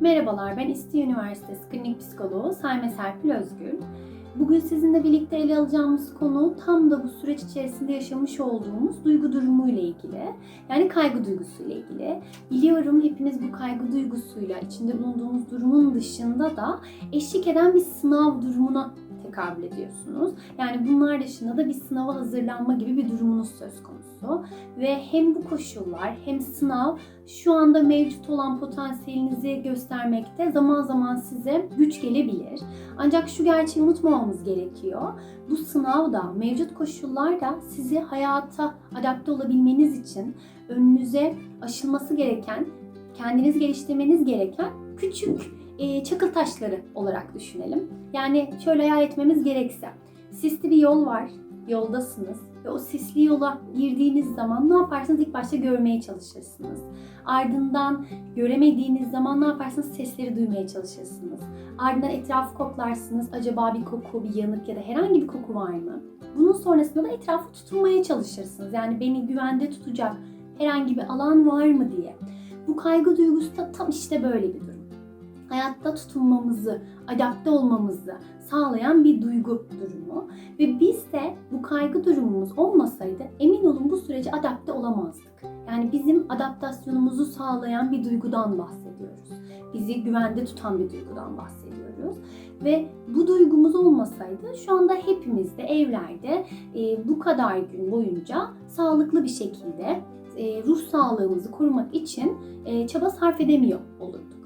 Merhabalar, ben İSTİ Üniversitesi Klinik Psikoloğu Sayme Serpil Özgül. Bugün sizinle birlikte ele alacağımız konu tam da bu süreç içerisinde yaşamış olduğumuz duygu durumu ile ilgili. Yani kaygı duygusu ile ilgili. Biliyorum hepiniz bu kaygı duygusuyla içinde bulunduğumuz durumun dışında da eşlik eden bir sınav durumuna tekabül ediyorsunuz. Yani bunlar dışında da bir sınava hazırlanma gibi bir durumunuz söz konusu. Ve hem bu koşullar hem sınav şu anda mevcut olan potansiyelinizi göstermekte zaman zaman size güç gelebilir. Ancak şu gerçeği unutmamamız gerekiyor. Bu sınavda, mevcut koşullarda sizi hayata adapte olabilmeniz için önünüze aşılması gereken, kendiniz geliştirmeniz gereken küçük e, çakıl taşları olarak düşünelim. Yani şöyle hayal etmemiz gerekse. Sisli bir yol var, yoldasınız ve o sisli yola girdiğiniz zaman ne yaparsınız? İlk başta görmeye çalışırsınız. Ardından göremediğiniz zaman ne yaparsınız? Sesleri duymaya çalışırsınız. Ardından etrafı koklarsınız. Acaba bir koku, bir yanık ya da herhangi bir koku var mı? Bunun sonrasında da etrafı tutunmaya çalışırsınız. Yani beni güvende tutacak herhangi bir alan var mı diye. Bu kaygı duygusu da tam işte böyle bir durum hayatta tutunmamızı, adapte olmamızı sağlayan bir duygu durumu. Ve biz de bu kaygı durumumuz olmasaydı emin olun bu sürece adapte olamazdık. Yani bizim adaptasyonumuzu sağlayan bir duygudan bahsediyoruz. Bizi güvende tutan bir duygudan bahsediyoruz. Ve bu duygumuz olmasaydı şu anda hepimiz de evlerde e, bu kadar gün boyunca sağlıklı bir şekilde e, ruh sağlığımızı korumak için e, çaba sarf edemiyor olurduk.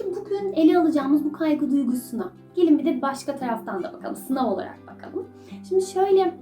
Peki bugün ele alacağımız bu kaygı duygusuna gelin bir de başka taraftan da bakalım. Sınav olarak bakalım. Şimdi şöyle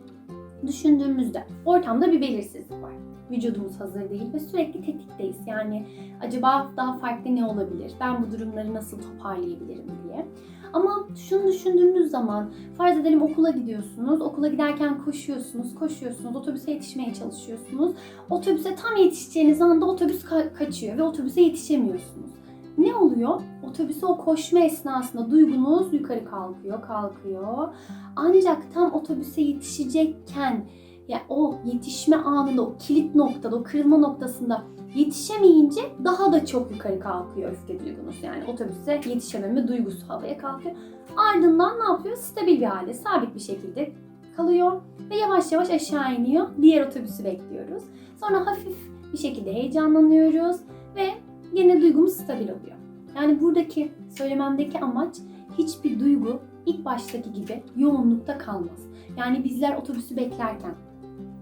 düşündüğümüzde ortamda bir belirsizlik var. Vücudumuz hazır değil ve sürekli tetikteyiz. Yani acaba daha farklı ne olabilir? Ben bu durumları nasıl toparlayabilirim diye. Ama şunu düşündüğünüz zaman farz edelim okula gidiyorsunuz. Okula giderken koşuyorsunuz, koşuyorsunuz, otobüse yetişmeye çalışıyorsunuz. Otobüse tam yetişeceğiniz anda otobüs ka- kaçıyor ve otobüse yetişemiyorsunuz ne oluyor? Otobüse o koşma esnasında duygunuz yukarı kalkıyor, kalkıyor. Ancak tam otobüse yetişecekken ya o yetişme anında, o kilit noktada, o kırılma noktasında yetişemeyince daha da çok yukarı kalkıyor öfke duygunuz. Yani otobüse yetişememe duygusu havaya kalkıyor. Ardından ne yapıyor? Stabil bir hale, sabit bir şekilde kalıyor ve yavaş yavaş aşağı iniyor. Diğer otobüsü bekliyoruz. Sonra hafif bir şekilde heyecanlanıyoruz ve yine duygumuz stabil oluyor. Yani buradaki söylememdeki amaç hiçbir duygu ilk baştaki gibi yoğunlukta kalmaz. Yani bizler otobüsü beklerken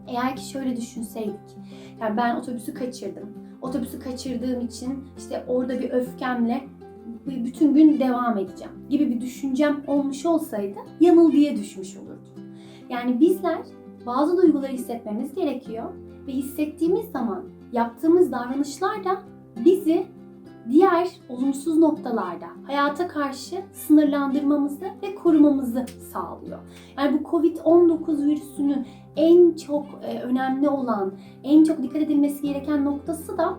eğer ki şöyle düşünseydik. Yani ben otobüsü kaçırdım. Otobüsü kaçırdığım için işte orada bir öfkemle bütün gün devam edeceğim gibi bir düşüncem olmuş olsaydı yanılgıya düşmüş olurdum. Yani bizler bazı duyguları hissetmemiz gerekiyor ve hissettiğimiz zaman yaptığımız davranışlar da bizi diğer olumsuz noktalarda hayata karşı sınırlandırmamızı ve korumamızı sağlıyor. Yani bu Covid-19 virüsünün en çok e, önemli olan, en çok dikkat edilmesi gereken noktası da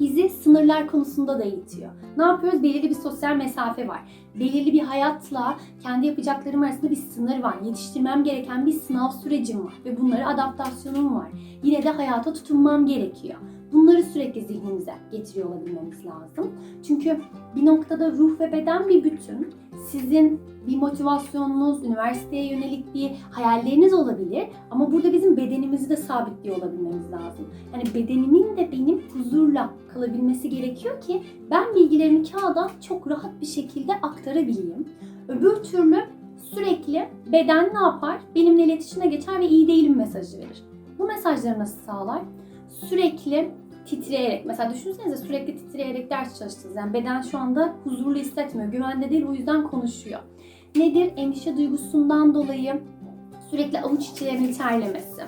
bizi sınırlar konusunda da eğitiyor. Ne yapıyoruz? Belirli bir sosyal mesafe var. Belirli bir hayatla kendi yapacaklarım arasında bir sınır var. Yetiştirmem gereken bir sınav sürecim var ve bunlara adaptasyonum var. Yine de hayata tutunmam gerekiyor. Bunları sürekli zihnimize getiriyor olabilmemiz lazım. Çünkü bir noktada ruh ve beden bir bütün. Sizin bir motivasyonunuz, üniversiteye yönelik bir hayalleriniz olabilir ama burada bizim bedenimizi de sabitliyor olabilmemiz lazım. Yani bedenimin de benim huzurla kalabilmesi gerekiyor ki ben bilgilerimi kağıda çok rahat bir şekilde aktarabileyim. Öbür türlü sürekli beden ne yapar? Benimle iletişime geçer ve iyi değilim mesajı verir. Bu mesajları nasıl sağlar? Sürekli titreyerek, mesela düşünsenize sürekli titreyerek ders çalıştınız. Yani beden şu anda huzurlu hissetmiyor, güvende değil o yüzden konuşuyor. Nedir? Endişe duygusundan dolayı sürekli avuç içlerinin terlemesi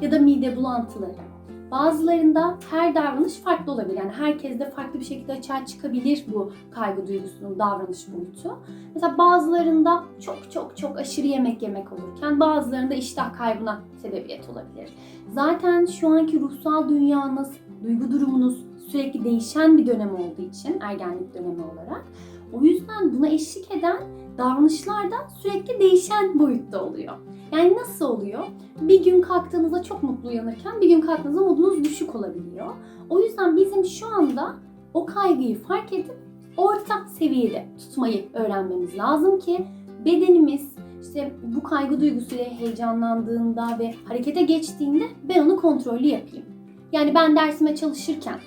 ya da mide bulantıları. Bazılarında her davranış farklı olabilir. Yani herkes de farklı bir şekilde açığa çıkabilir bu kaygı duygusunun davranış boyutu. Mesela bazılarında çok çok çok aşırı yemek yemek olurken bazılarında iştah kaybına sebebiyet olabilir. Zaten şu anki ruhsal dünyanız, duygu durumunuz sürekli değişen bir dönem olduğu için ergenlik dönemi olarak o yüzden buna eşlik eden davranışlar da sürekli değişen boyutta oluyor. Yani nasıl oluyor? Bir gün kalktığınızda çok mutlu uyanırken bir gün kalktığınızda modunuz düşük olabiliyor. O yüzden bizim şu anda o kaygıyı fark edip orta seviyede tutmayı öğrenmemiz lazım ki bedenimiz işte bu kaygı duygusuyla heyecanlandığında ve harekete geçtiğinde ben onu kontrollü yapayım. Yani ben dersime çalışırken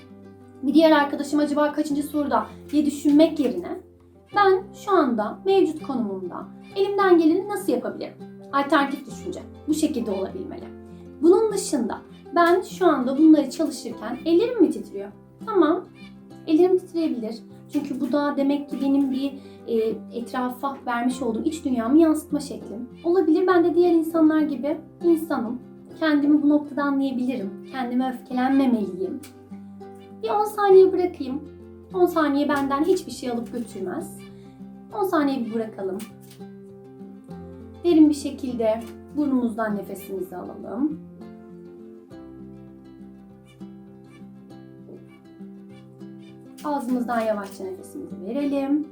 bir diğer arkadaşım acaba kaçıncı soruda diye düşünmek yerine ben şu anda mevcut konumumda elimden geleni nasıl yapabilirim? Alternatif düşünce bu şekilde olabilmeli. Bunun dışında ben şu anda bunları çalışırken ellerim mi titriyor? Tamam, ellerim titreyebilir. Çünkü bu da demek ki benim bir e, etrafa vermiş olduğum iç dünyamı yansıtma şeklim. Olabilir ben de diğer insanlar gibi insanım. Kendimi bu noktada anlayabilirim. Kendime öfkelenmemeliyim. Bir 10 saniye bırakayım. 10 saniye benden hiçbir şey alıp götürmez. 10 saniye bir bırakalım. Derin bir şekilde burnumuzdan nefesimizi alalım. Ağzımızdan yavaşça nefesimizi verelim.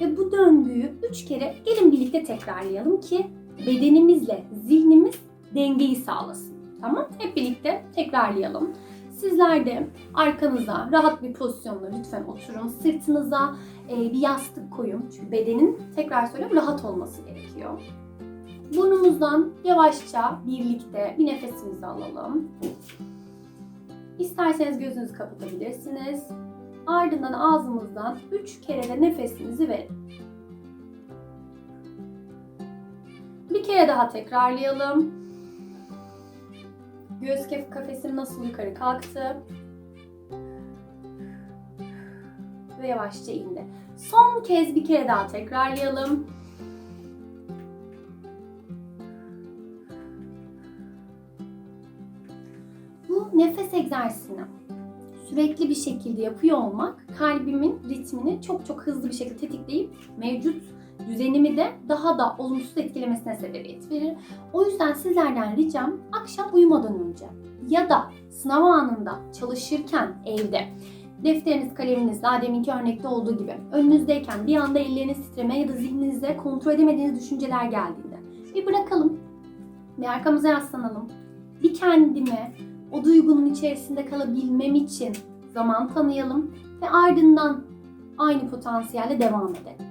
Ve bu döngüyü 3 kere gelin birlikte tekrarlayalım ki bedenimizle zihnimiz dengeyi sağlasın. Tamam? Hep birlikte tekrarlayalım. Sizler de arkanıza rahat bir pozisyonda lütfen oturun. Sırtınıza e, bir yastık koyun. Çünkü bedenin tekrar söylüyorum rahat olması gerekiyor. Burnumuzdan yavaşça birlikte bir nefesimizi alalım. İsterseniz gözünüzü kapatabilirsiniz. Ardından ağzımızdan 3 kere de nefesimizi verin. Bir kere daha tekrarlayalım. Göğüs kafesim nasıl yukarı kalktı. Ve yavaşça indi. Son kez bir kere daha tekrarlayalım. Bu nefes egzersizini sürekli bir şekilde yapıyor olmak kalbimin ritmini çok çok hızlı bir şekilde tetikleyip mevcut düzenimi de daha da olumsuz etkilemesine sebebiyet verir. O yüzden sizlerden ricam akşam uyumadan önce ya da sınav anında çalışırken evde defteriniz, kaleminiz daha deminki örnekte olduğu gibi önünüzdeyken bir anda elleriniz titreme ya da zihninizde kontrol edemediğiniz düşünceler geldiğinde bir bırakalım. Bir arkamıza yaslanalım. Bir kendime o duygunun içerisinde kalabilmem için zaman tanıyalım ve ardından aynı potansiyelle devam edelim.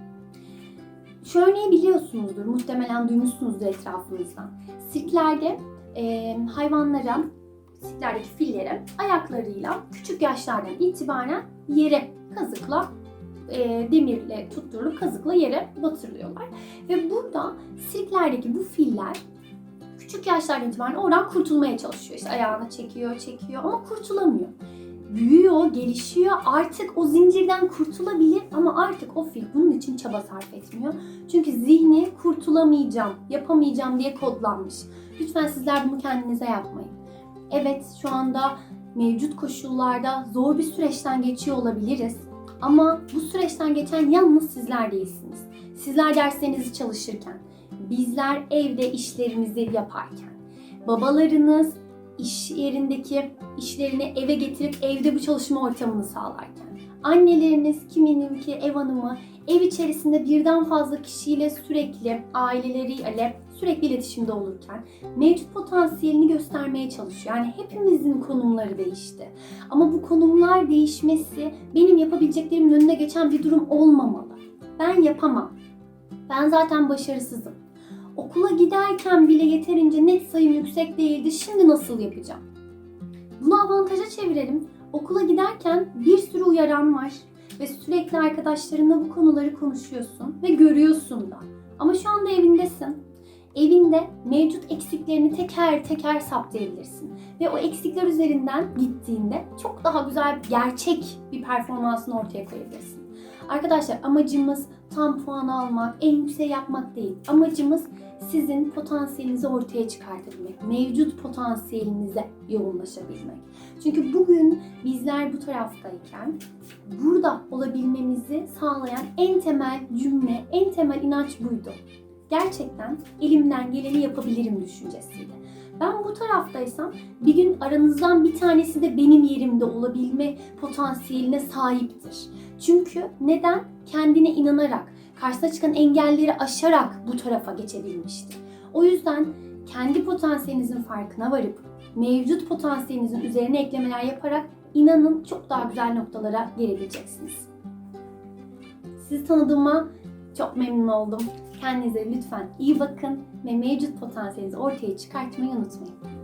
Şu örneği biliyorsunuzdur, muhtemelen duymuşsunuzdur etrafınızdan. Sirklerde e, hayvanlara, sirklerdeki fillere ayaklarıyla küçük yaşlardan itibaren yere kazıkla, e, demirle tutturup kazıkla yere batırılıyorlar. Ve burada sirklerdeki bu filler küçük yaşlardan itibaren oradan kurtulmaya çalışıyor. İşte ayağını çekiyor, çekiyor ama kurtulamıyor. Büyüyor, gelişiyor. Artık o zincirden kurtulabilir ama artık o fil bunun için çaba sarf etmiyor. Çünkü zihni kurtulamayacağım, yapamayacağım diye kodlanmış. Lütfen sizler bunu kendinize yapmayın. Evet şu anda mevcut koşullarda zor bir süreçten geçiyor olabiliriz. Ama bu süreçten geçen yalnız sizler değilsiniz. Sizler derslerinizi çalışırken, bizler evde işlerimizi yaparken, babalarınız iş yerindeki işlerini eve getirip evde bu çalışma ortamını sağlarken, anneleriniz kimininki ev hanımı ev içerisinde birden fazla kişiyle sürekli aileleriyle sürekli iletişimde olurken mevcut potansiyelini göstermeye çalışıyor. Yani hepimizin konumları değişti. Ama bu konumlar değişmesi benim yapabileceklerimin önüne geçen bir durum olmamalı. Ben yapamam. Ben zaten başarısızım. Okula giderken bile yeterince net sayım yüksek değildi. Şimdi nasıl yapacağım? Bunu avantaja çevirelim. Okula giderken bir sürü uyaran var ve sürekli arkadaşlarınla bu konuları konuşuyorsun ve görüyorsun da. Ama şu anda evindesin. Evinde mevcut eksiklerini teker teker saptayabilirsin. Ve o eksikler üzerinden gittiğinde çok daha güzel, gerçek bir performansını ortaya koyabilirsin. Arkadaşlar amacımız tam puan almak, en yüksek yapmak değil. Amacımız sizin potansiyelinizi ortaya çıkartabilmek, mevcut potansiyelinize yoğunlaşabilmek. Çünkü bugün bizler bu taraftayken burada olabilmemizi sağlayan en temel cümle, en temel inanç buydu. Gerçekten elimden geleni yapabilirim düşüncesiydi. Ben bu taraftaysam bir gün aranızdan bir tanesi de benim yerimde olabilme potansiyeline sahiptir. Çünkü neden? Kendine inanarak, karşısına çıkan engelleri aşarak bu tarafa geçebilmiştir. O yüzden kendi potansiyelinizin farkına varıp mevcut potansiyelinizin üzerine eklemeler yaparak inanın çok daha güzel noktalara gelebileceksiniz. Sizi tanıdığıma çok memnun oldum. Kendinize lütfen iyi bakın ve mevcut potansiyelinizi ortaya çıkartmayı unutmayın.